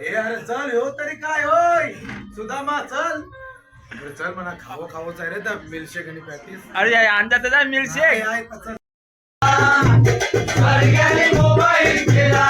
ए अरे चल हो तरी काय होय? सुदामा चल. अरे चल म्हणा खावं खावंच आहे रे त्या मिल्कशेक आणि पॅटीस अरे अंदाज जा मिळशे आहे, आहे, चल. मोबाईल केला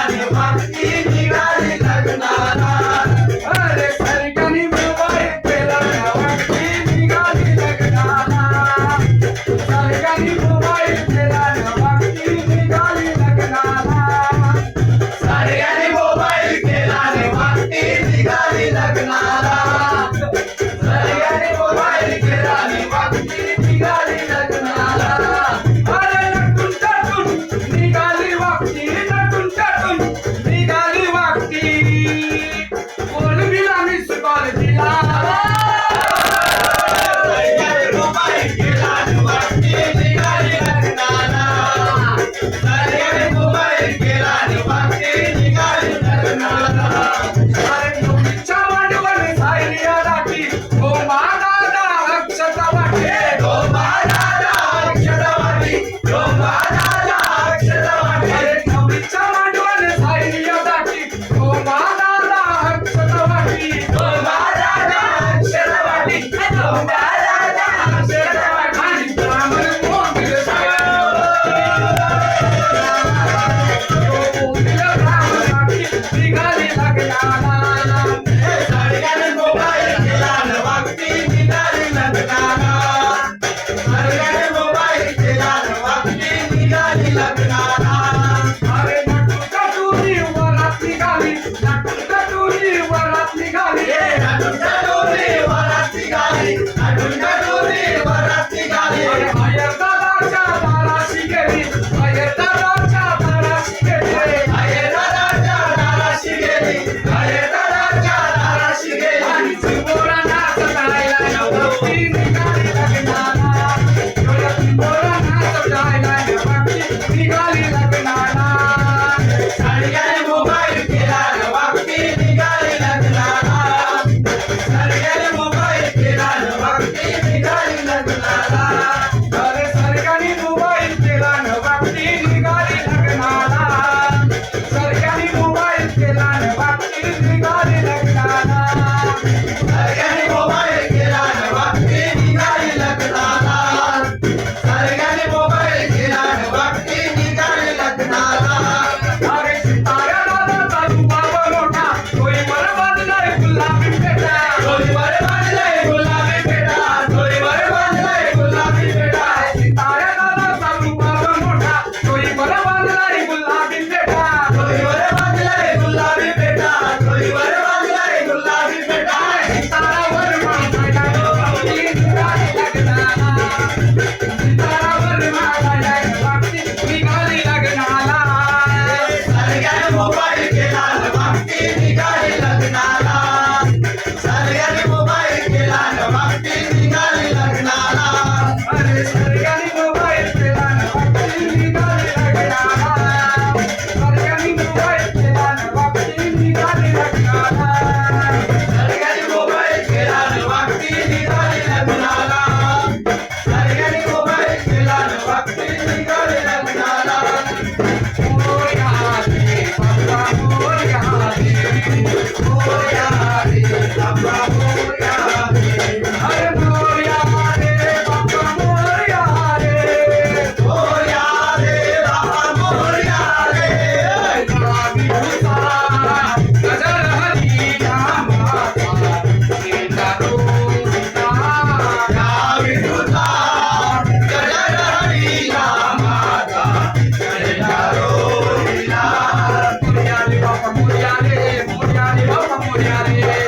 ಕಾಕಿ ಸಿಗಾರಿನ Yeah.